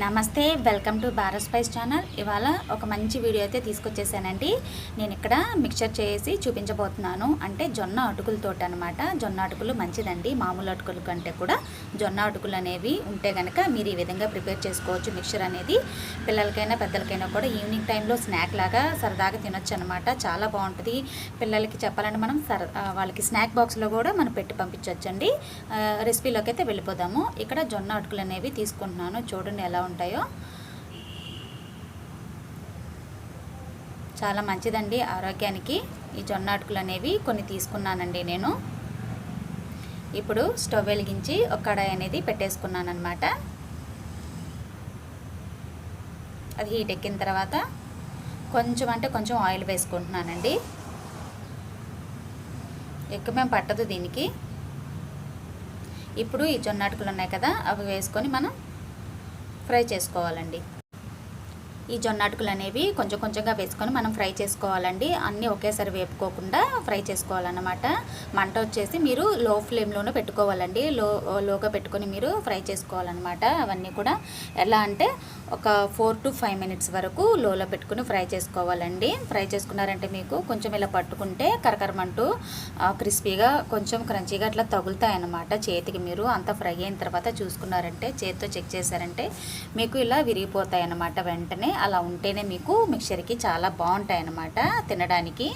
నమస్తే welcome to Bharat spice channel. ఇవాళ ఒక మంచి వీడియో అయితే తీసుకొచ్చేసానండి. నేను ఇక్కడ మిక్చర్ చేసి చూపించబోతున్నాను. అంటే జొన్న అటుకులతో అనమాట జొన్న అటుకులు మంచిదండి. మామూలు అటుకుల కంటే కూడా జొన్న అటుకులు అనేవి ఉంటే కనుక మీరు ఈ విధంగా ప్రిపేర్ చేసుకోవచ్చు మిక్చర్ అనేది. పిల్లలకైనా పెద్దలకైనా కూడా ఈవినింగ్ టైంలో స్నాక్ లాగా సరదాగా తినొచ్చు అనమాట చాలా బాగుంటుంది. పిల్లలకి చెప్పాలంటే మనం సర వాళ్ళకి స్నాక్ బాక్స్లో కూడా మనం పెట్టి పంపించవచ్చండి రెసిపీలోకి అయితే వెళ్ళిపోదాము. ఇక్కడ జొన్న అటుకులు అనేవి తీసుకుంటున్నాను. చూడండి ఎలా ఉంటాయో? చాలా మంచిదండి ఆరోగ్యానికి. ఈ జొన్న అటుకులు అనేవి కొన్ని తీసుకున్నానండి నేను. ఇప్పుడు స్టవ్ వెలిగించి ఒక కడాయి అనేది పెట్టేసుకున్నాను అనమాట అది హీట్ ఎక్కిన తర్వాత కొంచెం అంటే కొంచెం ఆయిల్ వేసుకుంటున్నానండి. ఎక్కువ మేము పట్టదు దీనికి. ఇప్పుడు ఈ జొన్న అటుకులు ఉన్నాయి కదా అవి వేసుకొని మనం ఫ్రై చేసుకోవాలండి. ఈ జొన్న అటుకులు అనేవి కొంచెం కొంచెంగా వేసుకొని మనం ఫ్రై చేసుకోవాలండి. అన్నీ ఒకేసారి వేపుకోకుండా ఫ్రై చేసుకోవాలన్నమాట. మంట వచ్చేసి మీరు లో ఫ్లేమ్లోనే పెట్టుకోవాలండి. లో లోగా పెట్టుకొని మీరు ఫ్రై చేసుకోవాలన్నమాట. అవన్నీ కూడా ఎలా అంటే ఒక ఫోర్ టు ఫైవ్ మినిట్స్ వరకు లోలో పెట్టుకుని ఫ్రై చేసుకోవాలండి. ఫ్రై చేసుకున్నారంటే మీకు కొంచెం ఇలా పట్టుకుంటే కరకరమంటూ క్రిస్పీగా కొంచెం క్రంచీగా అట్లా తగులుతాయన్నమాట చేతికి మీరు. అంతా ఫ్రై అయిన తర్వాత చూసుకున్నారంటే చేతితో చెక్ చేశారంటే మీకు ఇలా విరిగిపోతాయి అన్నమాట వెంటనే. అలా ఉంటేనే మీకు మిక్చర్కి చాలా బాగుంటాయి అన్నమాట తినడానికి.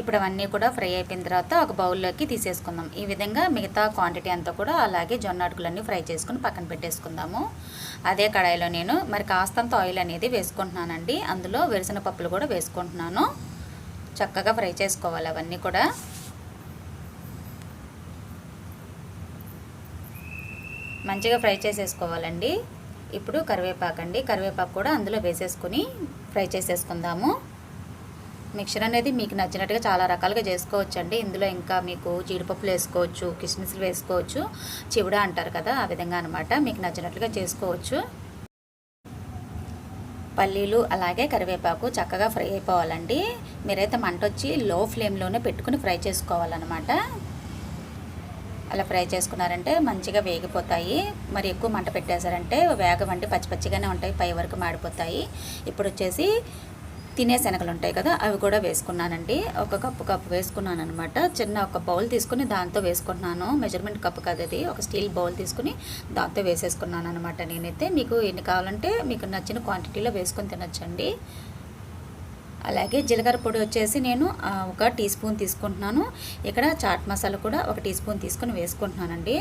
ఇప్పుడు అవన్నీ కూడా ఫ్రై అయిపోయిన తర్వాత ఒక బౌల్లోకి తీసేసుకుందాం. ఈ విధంగా మిగతా క్వాంటిటీ అంతా కూడా అలాగే జొన్న అటుకులన్నీ ఫ్రై చేసుకుని పక్కన పెట్టేసుకుందాము. అదే కడాయిలో నేను మరి కాస్తంత ఆయిల్ అనేది వేసుకుంటున్నానండి. అందులో వెరిసిన పప్పులు కూడా వేసుకుంటున్నాను. చక్కగా ఫ్రై చేసుకోవాలి అవన్నీ కూడా. మంచిగా ఫ్రై చేసేసుకోవాలండి. ఇప్పుడు కరివేపాకు అండి కరివేపాకు కూడా అందులో వేసేసుకుని ఫ్రై చేసేసుకుందాము. మిక్చర్ అనేది మీకు నచ్చినట్టుగా చాలా రకాలుగా చేసుకోవచ్చు అండి ఇందులో ఇంకా మీకు జీడిపప్పులు వేసుకోవచ్చు కిస్మిస్లు వేసుకోవచ్చు చివుడ అంటారు కదా ఆ విధంగా అనమాట మీకు నచ్చినట్లుగా చేసుకోవచ్చు. పల్లీలు అలాగే కరివేపాకు చక్కగా ఫ్రై అయిపోవాలండి. మీరైతే మంట వచ్చి లో ఫ్లేమ్లోనే పెట్టుకుని ఫ్రై చేసుకోవాలన్నమాట. అలా ఫ్రై చేసుకున్నారంటే మంచిగా వేగిపోతాయి. మరి ఎక్కువ మంట పెట్టేశారంటే వేగవండి పచ్చి పచ్చిగానే ఉంటాయి పై వరకు మాడిపోతాయి. ఇప్పుడు వచ్చేసి తినే శనగలు ఉంటాయి కదా అవి కూడా వేసుకున్నానండి. ఒక కప్పు కప్పు వేసుకున్నాను అనమాట చిన్న ఒక బౌల్ తీసుకుని దాంతో వేసుకుంటున్నాను. మెజర్మెంట్ కప్పు కదది ఒక స్టీల్ బౌల్ తీసుకుని దాంతో వేసేసుకున్నాను అనమాట నేనైతే. మీకు ఎన్ని కావాలంటే మీకు నచ్చిన క్వాంటిటీలో వేసుకొని తినొచ్చండి. అలాగే జీలకర్ర పొడి వచ్చేసి నేను ఒక టీ స్పూన్ తీసుకుంటున్నాను. ఇక్కడ చాట్ మసాలా కూడా ఒక టీ స్పూన్ తీసుకొని వేసుకుంటున్నానండి.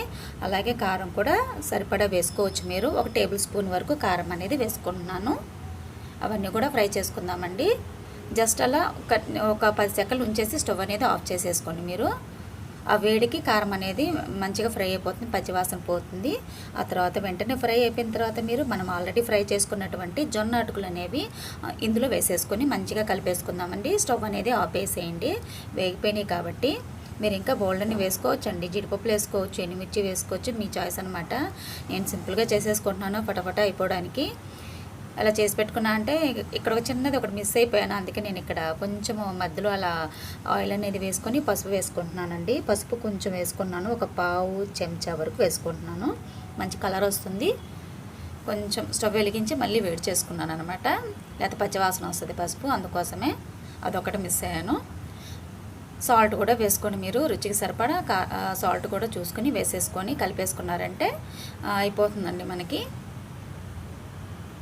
అలాగే కారం కూడా సరిపడా వేసుకోవచ్చు మీరు. ఒక టేబుల్ స్పూన్ వరకు కారం అనేది వేసుకుంటున్నాను. అవన్నీ కూడా ఫ్రై చేసుకుందామండి. జస్ట్ అలా ఒక ఒక పది సెకండ్లు ఉంచేసి స్టవ్ అనేది ఆఫ్ చేసేసుకోండి మీరు. ఆ వేడికి కారం అనేది మంచిగా ఫ్రై అయిపోతుంది పచ్చివాసన పోతుంది. ఆ తర్వాత వెంటనే ఫ్రై అయిపోయిన తర్వాత మీరు మనం ఆల్రెడీ ఫ్రై చేసుకున్నటువంటి జొన్న అటుకులు అనేవి ఇందులో వేసేసుకొని మంచిగా కలిపేసుకుందామండి. స్టవ్ అనేది ఆపేసేయండి వేగిపోయినాయి కాబట్టి మీరు ఇంకా బోల్డ్ని వేసుకోవచ్చు అండి జీడిపప్పులు వేసుకోవచ్చు ఎనిమిర్చి వేసుకోవచ్చు మీ చాయిస్ అనమాట నేను సింపుల్గా చేసేసుకుంటున్నాను పటపట అయిపోవడానికి. అలా చేసి పెట్టుకున్నా అంటే ఇక్కడ ఒక చిన్నది ఒకటి మిస్ అయిపోయాను. అందుకే నేను ఇక్కడ కొంచెం మధ్యలో అలా ఆయిల్ అనేది వేసుకొని పసుపు వేసుకుంటున్నానండి. పసుపు కొంచెం వేసుకున్నాను. ఒక పావు చెంచా వరకు వేసుకుంటున్నాను. మంచి కలర్ వస్తుంది. కొంచెం స్టవ్ వెలిగించి మళ్ళీ వేడి చేసుకున్నాను అనమాట లేకపోతే పచ్చివాసన వస్తుంది పసుపు. అందుకోసమే అదొకటి మిస్ అయ్యాను. సాల్ట్ కూడా వేసుకొని మీరు రుచికి సరిపడా కా సాల్ట్ కూడా చూసుకొని వేసేసుకొని కలిపేసుకున్నారంటే అయిపోతుందండి మనకి.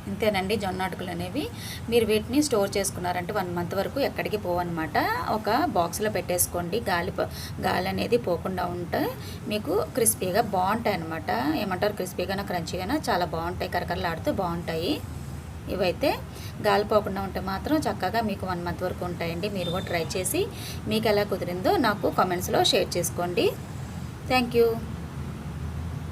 ఇంతేనండి జొన్న అటుకులు అనేవి. మీరు వీటిని స్టోర్ చేసుకున్నారంటే వన్ మంత్ వరకు ఎక్కడికి పోవన్నమాట. ఒక బాక్స్లో పెట్టేసుకోండి. గాలి పో- గాలి అనేది పోకుండా ఉంటే మీకు క్రిస్పీగా బాగుంటాయి అనమాట ఏమంటారు? క్రిస్పీగానా క్రంచీగానా? చాలా బాగుంటాయి. కరకరలాడుతూ బాగుంటాయి. ఇవైతే గాలి పోకుండా ఉంటే మాత్రం చక్కగా మీకు వన్ మంత్ వరకు ఉంటాయండి. మీరు కూడా ట్రై చేసి మీకు ఎలా కుదిరిందో నాకు కామెంట్స్లో షేర్ చేసుకోండి. Thank you